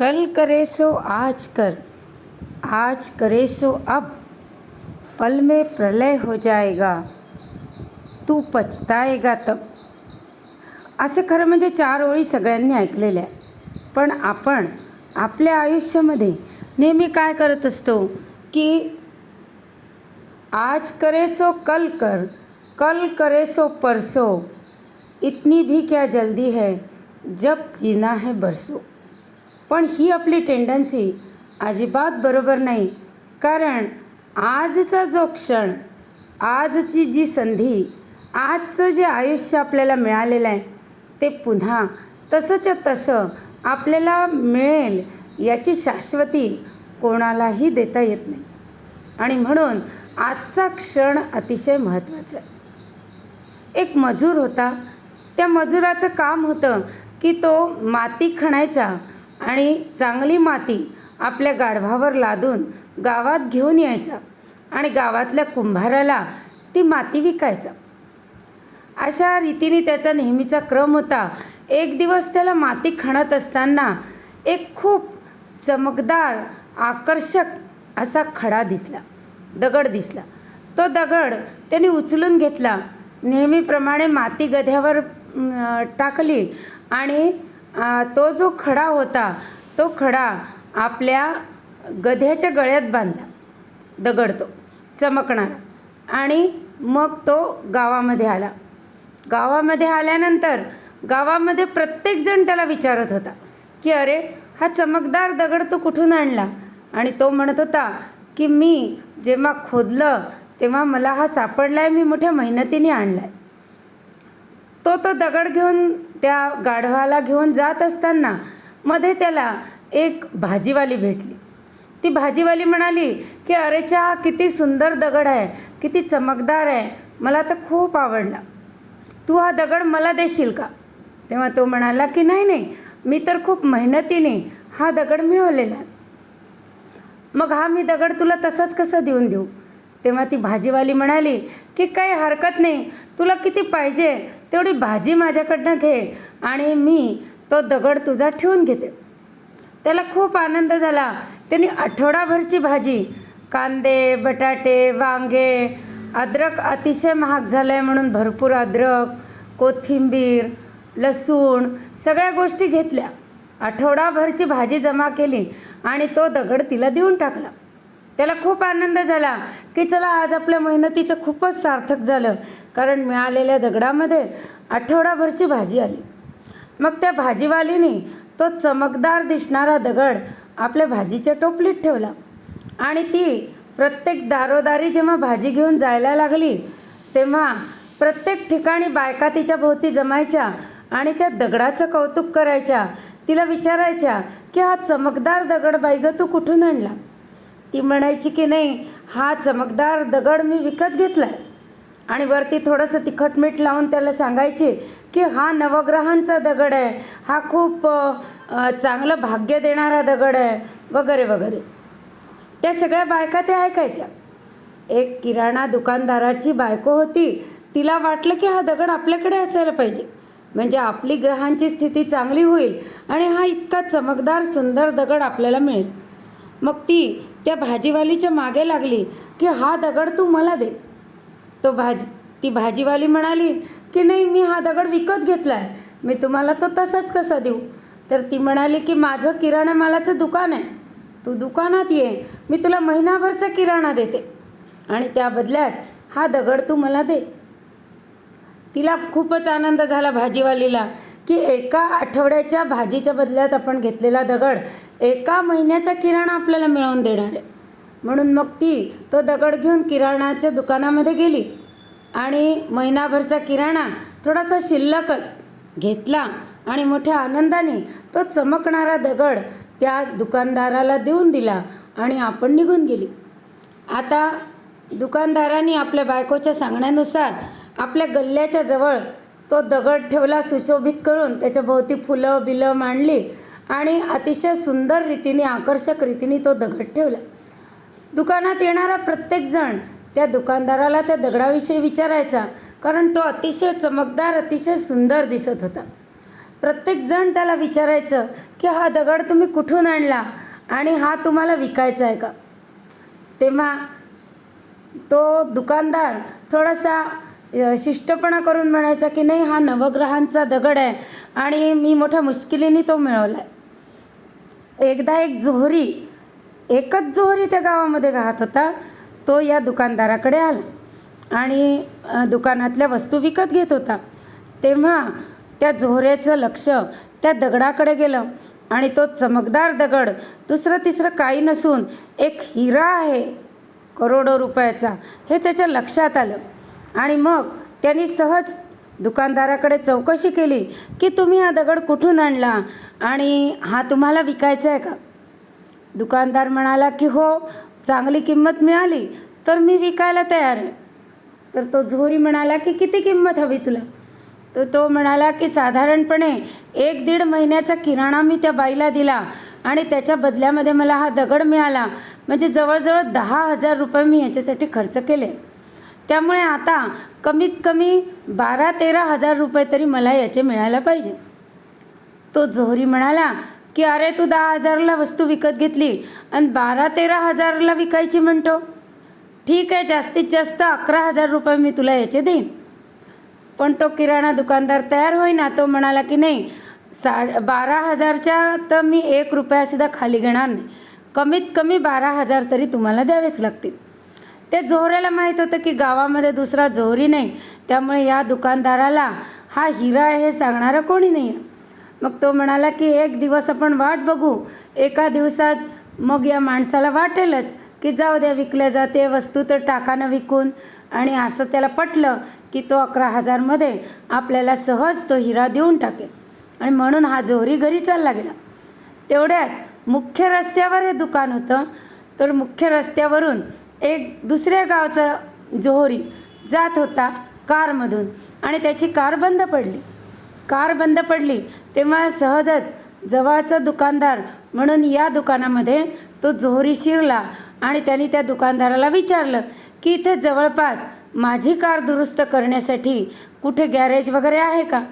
कल करे सो आज कर आज करे सो अब। पल में प्रलय हो जाएगा तू पचताएगा तब। असं खरं म्हणजे चार ओळी सगळ्यांनी ऐकलेल्या आहे पण आपण आपल्या आयुष्यामध्ये नेहमी काय करत असतो की आज करे सो कल कर कल करे सो परसो इतनी भी क्या जल्दी है जब जीना है बरसो। पण ही आपली टेंडन्सी अजिबात बरोबर नाही. कारण आजचा जो क्षण आजची जी संधी आजचं जे आयुष्य आपल्याला मिळालेलं आहे ते पुन्हा तसंच्या तसं आपल्याला मिळेल याची शाश्वती कोणालाही देता येत नाही. आणि म्हणून आजचा क्षण अतिशय महत्त्वाचा आहे. एक मजूर होता. त्या मजुराचं काम होतं की तो माती खणायचा. आणि चांगली माती आपल्या गाढवावर लादून गावात घेऊन यायचा आणि गावातल्या कुंभाराला ती माती विकायचा. अशा रीतीने त्याचा नेहमीचा क्रम होता. एक दिवस त्याला माती खणत असताना एक खूप चमकदार आकर्षक असा खडा दिसला दगड दिसला. तो दगड त्याने उचलून घेतला. नेहमीप्रमाणे माती गध्यावर टाकली आणि तो जो खडा होता तो खडा आपल्या गध्याच्या गळ्यात बांधला दगड तो चमकणारा. आणि मग तो गावामध्ये आला. गावामध्ये आल्यानंतर गावामध्ये प्रत्येकजण त्याला विचारत होता की अरे हा चमकदार दगड तू कुठून आणला? आणि तो म्हणत होता की मी जेव्हा खोदलं तेव्हा मला हा सापडला आहे मी मोठ्या मेहनतीने आणला आहे तो तो दगड घेऊन त्या गाढवाला घेऊन जात असताना मध्ये त्याला एक भाजीवाली भेटली. ती भाजीवाली म्हणाली की अरे हा किती सुंदर दगड आहे किती चमकदार आहे मला तर खूप आवडला. तू हा दगड मला देशील का? तेव्हा तो म्हणाला की नाही नाही मी तर खूप मेहनतीने हा दगड मिळवलेला आहे. मग हा मी दगड तुला तसंच कसं देऊन देऊ? तेव्हा ती भाजीवाली म्हणाली की काही हरकत नाही तुला किती पाहिजे तेवढी भाजी माझ्याकडनं घे आणि मी तो दगड तुझा ठेवून घेते. त्याला खूप आनंद झाला. त्यांनी आठवडाभरची भाजी कांदे बटाटे वांगे अद्रक अतिशय महाग झालं आहे म्हणून भरपूर अद्रक कोथिंबीर लसूण सगळ्या गोष्टी घेतल्या. आठवडाभरची भाजी जमा केली आणि तो दगड तिला देऊन टाकला. त्याला खूप आनंद झाला की चला आज आपल्या मेहनतीचं खूपच सार्थक झालं. कारण मिळालेल्या दगडामध्ये आठवडाभरची भाजी आली. मग त्या भाजीवालीने तो चमकदार दिसणारा दगड आपल्या भाजीच्या टोपलीत ठेवला. आणि ती प्रत्येक दारोदारी जेव्हा भाजी घेऊन जायला लागली तेव्हा प्रत्येक ठिकाणी बायका तिच्या भोवती जमायच्या आणि त्या दगडाचं कौतुक करायच्या. तिला विचारायच्या की हा चमकदार दगड बाई गं तू कुठून आणला? ती म्हणायची की नाही हा चमकदार दगड मी विकत घेतला आहे आणि वरती थोडंसं तिखट मीठ लावून त्याला सांगायचे की हा नवग्रहांचा दगड आहे. हा खूप चांगलं भाग्य देणारा दगड आहे. वगैरे वगैरे. त्या सगळ्या बायका त्या ऐकायच्या. एक किराणा दुकानदाराची बायको होती. तिला वाटलं की हा दगड आपल्याकडे असायला पाहिजे. म्हणजे आपली ग्रहांची स्थिती चांगली होईल आणि हा इतका चमकदार सुंदर दगड आपल्याला मिळेल. मग ती त्या भाजीवालीच्या मागे लागली की हा दगड तू मला दे. तो भाजी ती भाजीवाली म्हणाली की नाही मी हा दगड विकत घेतला आहे मी तुम्हाला तो तसाच कसा देऊ? तर ती म्हणाली की माझं किराणा मालाचं दुकान आहे. तू दुकानात ये. मी तुला महिनाभरचा किराणा देते. आणि त्या बदल्यात हा दगड तू मला दे. तिला खूपच आनंद झाला भाजीवालीला की एका आठवड्याच्या भाजीच्या बदल्यात आपण घेतलेला दगड एका महिन्याचा किराणा आपल्याला मिळवून देणार आहे. म्हणून मग ती तो दगड घेऊन किराणाच्या दुकानामध्ये गेली आणि महिनाभरचा किराणा थोडासा शिल्लकच घेतला आणि मोठ्या आनंदाने तो चमकणारा दगड त्या दुकानदाराला देऊन दिला आणि आपण निघून गेली. आता दुकानदाराने आपल्या बायकोच्या सांगण्यानुसार आपल्या गल्ल्याच्या जवळ तो दगड ठेवला सुशोभित करून त्याच्या भोवती फुलं बिलं मांडली आणि अतिशय सुंदर रीतीने आकर्षक रीतीने तो दगड ठेवला. दुकानात येणारा प्रत्येकजण त्या दुकानदाराला त्या दगडाविषयी विचारायचा कारण तो अतिशय चमकदार अतिशय सुंदर दिसत होता. प्रत्येकजण त्याला विचारायचं की हा दगड तुम्ही कुठून आणला आणि हा तुम्हाला विकायचा आहे का? तेव्हा तो दुकानदार थोडासा शिष्टपणा करून म्हणायचा की नाही हा नवग्रहांचा दगड आहे आणि मी मोठ्या मुश्किलीने तो मिळवला आहे एकदा एक जोहरी एकच जोहरी त्या गावामध्ये राहत होता. तो या दुकानदाराकडे आला आणि दुकानातल्या वस्तू विकत घेत होता. तेव्हा त्या जोहऱ्याचं लक्ष त्या दगडाकडे गेलं आणि तो चमकदार दगड दुसरं तिसरं काही नसून एक हिरा आहे करोडो रुपयाचा हे त्याच्या लक्षात आलं. आणि मग त्यांनी सहज दुकानदाराकडे चौकशी केली की तुम्ही हा दगड कुठून आणला? आणि हा तुम्हाला विकायचा आहे का? दुकानदार म्हणाला की हो चांगली किंमत मिळाली तर मी विकायला तयार आहे. तर तो झोरी म्हणाला की किती किंमत हवी तुला? तर तो म्हणाला की साधारणपणे एक दीड महिन्याचा किराणा मी त्या बाईला दिला आणि त्याच्या बदल्यामध्ये मला हा दगड मिळाला. म्हणजे जवळजवळ दहा हजार रुपये मी याच्यासाठी खर्च केले. त्यामुळे आता कमीत कमी बारा तेरा हजार रुपये तरी मला याचे मिळायला पाहिजे. तो जोहरी म्हणाला की अरे तू दहा हजारला वस्तू विकत घेतली आणि बारा तेरा हजारला विकायची म्हणतो. ठीक आहे जास्तीत जास्त अकरा हजार रुपये मी तुला याचे देईन. पण तो किराणा दुकानदार तयार होईना. तो म्हणाला की नाही सा बारा हजारच्या तर मी एक रुपयासुद्धा खाली घेणार नाही. कमीत कमी बारा हजार तरी तुम्हाला द्यावेच लागतील. ते जोहऱ्याला माहीत होतं की गावामध्ये दुसरा जोहरी नाही. त्यामुळे या दुकानदाराला हा हिरा आहे हे सांगणारं कोणी नाही आहे मग तो म्हणाला की एक दिवस आपण वाट बघू. एका दिवसात मग या माणसाला वाटेलच की जाऊ द्या विकल्या जाते वस्तू तर टाकानं विकून. आणि असं त्याला पटलं की तो अकरा हजारमध्ये आपल्याला सहज तो हिरा देऊन टाकेल. आणि म्हणून हा जोहरी घरी चालला गेला. तेवढ्यात मुख्य रस्त्यावर हे दुकान होतं. तर मुख्य रस्त्यावरून एक दुसऱ्या गावचा जोहरी जात होता कारमधून. आणि त्याची कार बंद पडली. कार बंद पडली. तेव्हा सहजच जवळचा दुकानदार म्हणून या दुकानामध्ये तो जोहरी शिरला आणि त्यांनी त्या दुकानदाराला विचारलं की इथे जवळपास माझी कार दुरुस्त करण्यासाठी कुठे गॅरेज वगैरे आहे का?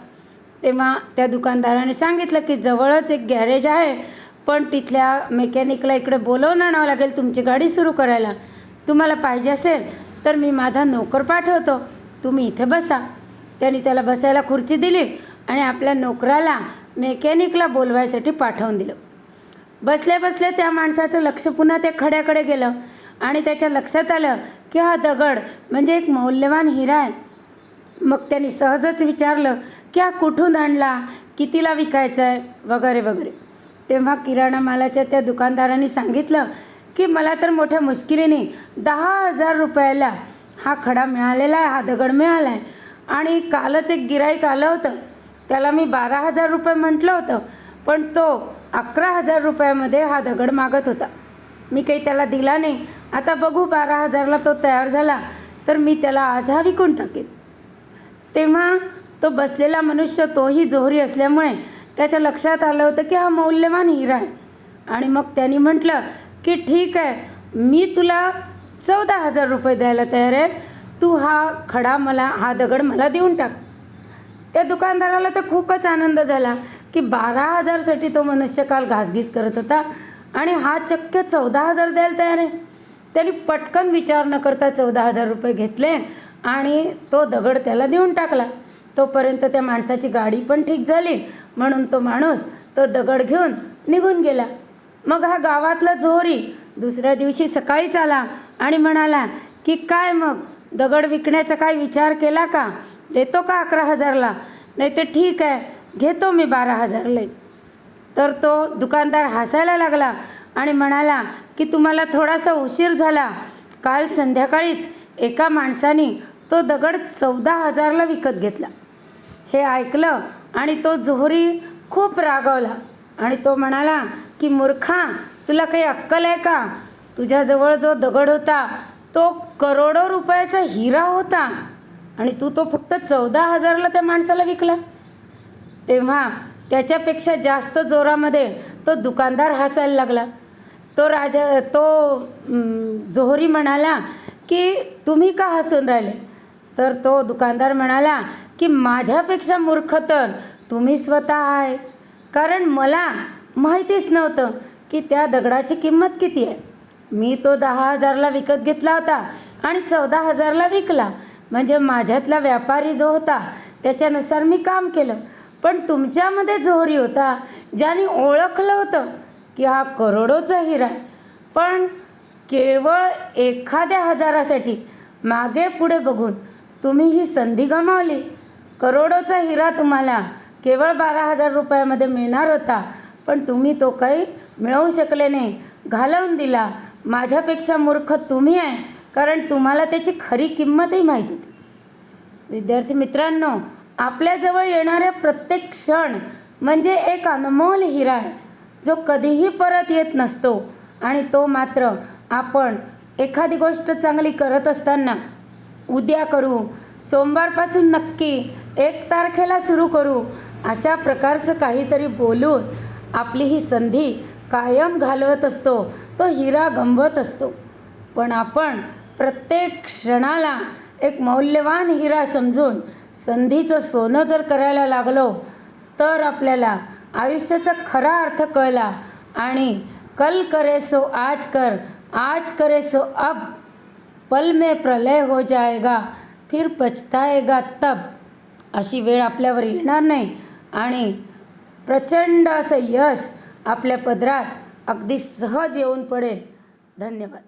तेव्हा त्या दुकानदाराने सांगितलं की जवळच एक गॅरेज आहे पण तिथल्या मेकॅनिकला इकडे बोलवून आणावं लागेल तुमची गाडी सुरू करायला. तुम्हाला पाहिजे असेल तर मी माझा नोकर पाठवतो. तुम्ही इथे बसा. त्यांनी त्याला बसायला खुर्ची दिली आणि आपल्या नोकराला मेकॅनिकला बोलवायसाठी पाठवून दिलं. बसल्या बसल्या त्या माणसाचं लक्ष पुन्हा त्या खड्याकडे गेलं आणि त्याच्या लक्षात आलं की हा दगड म्हणजे एक मौल्यवान हिरा आहे. मग त्यांनी सहजच विचारलं की हा कुठून आणला कितीला विकायचा आहे वगैरे वगैरे. तेव्हा किराणा मालाच्या त्या दुकानदारांनी सांगितलं की मला तर मोठ्या मुश्किलीने दहा हजार रुपयाला हा खडा मिळालेला आहे हा दगड मिळाला आहे. आणि कालच एक गिराईक आलं होतं. त्याला मी बारा हजार रुपये म्हटलं होतं पण तो अकरा हजार रुपयामध्ये हा दगड मागत होता. मी काही त्याला दिला नाही. आता बघू बारा हजारला तो तयार झाला तर मी त्याला आज हा विकून टाकेन. तेव्हा तो बसलेला मनुष्य तोही जोहरी असल्यामुळे त्याच्या लक्षात आलं होतं की हा मौल्यवान हिरा आहे. आणि मग त्यांनी म्हटलं की ठीक आहे मी तुला चौदा हजार रुपये द्यायला तयार आहे. तू हा खडा मला हा दगड मला देऊन टाक. त्या दुकानदाराला तर खूपच आनंद झाला की बारा हजारसाठी तो मनुष्य काल घासघीस करत होता आणि हा चक्क चौदा हजार द्यायला तयार आहे. त्याने पटकन विचार न करता चौदा हजार रुपये घेतले आणि तो दगड त्याला देऊन टाकला. तोपर्यंत त्या माणसाची गाडी पण ठीक झाली. म्हणून तो माणूस तो दगड घेऊन निघून गेला. मग हा गावातला झोरी दुसऱ्या दिवशी सकाळीच आला आणि म्हणाला की काय मग? दगड विकण्याचा काय विचार केला का? देतो का अकरा हजारला? नाही तर ठीक आहे घेतो मी बारा हजारला तर तो दुकानदार हसायला लागला आणि म्हणाला की तुम्हाला थोडासा उशीर झाला. काल संध्याकाळीच एका माणसाने तो दगड चौदा हजारला विकत घेतला. हे ऐकलं आणि तो जोहरी खूप रागवला आणि तो म्हणाला की मूर्खा तुला काही अक्कल आहे का? तुझ्याजवळ जो दगड होता तो करोडो रुपयाचा हिरा होता. आणि तू तो फक्त चौदा हजारला त्या माणसाला विकला. तेव्हा त्याच्यापेक्षा जास्त जोरामध्ये तो दुकानदार हसायला लागला. तो राजा तो जोहरी म्हणाला की तुम्ही का हसून राहिले? तर तो दुकानदार म्हणाला की माझ्यापेक्षा मूर्ख तर तुम्ही स्वतः आहे. कारण मला माहितीच नव्हतं की त्या दगडाची किंमत किती आहे. मी तो दहा हजारला विकत घेतला होता आणि चौदा हजारला विकला. म्हणजे माझ्यातला व्यापारी जो होता त्याच्यानुसार मी काम केलं. पण तुमच्यामध्ये जोहरी होता ज्याने ओळखलं होतं की हा करोडोचा हिरा आहे. पण केवळ एखाद्या हजारासाठी मागे पुढे बघून तुम्ही ही संधी गमावली. करोडोचा हिरा तुम्हाला केवळ बारा हजार रुपयामध्ये मिळणार होता पण तुम्ही तो काही मिळवू शकले नाही. घालवून दिला. माझ्यापेक्षा मूर्ख तुम्ही आहे. कारण तुम्हाला त्याची खरी किंमतही माहीत होती. विद्यार्थी मित्रांनो आपल्याजवळ येणाऱ्या प्रत्येक क्षण म्हणजे एक अनमोल हिरा आहे जो कधीही परत येत नसतो आणि तो मात्र आपण एखादी गोष्ट चांगली करत असताना उद्या करू सोमवारपासून नक्की एक तारखेला सुरू करू अशा प्रकारचं काहीतरी बोलून आपली ही संधी कायम घालवत असतो तो हिरा गंभत असतो. पण आपण प्रत्येक क्षणाला एक मौल्यवान हिरा समजून संधीचं सोनं जर करायला लागलो तर आपल्याला आयुष्याचा खरा अर्थ कळला आणि कल करे सो आज कर आज करे सो अब पल में प्रलय हो जाएगा फिर पछताएगा तब. अशी वेळ आपल्यावर येणार नाही आणि प्रचंड असं यश आपल्या पदरात अगदी सहज येऊन पडेल. धन्यवाद.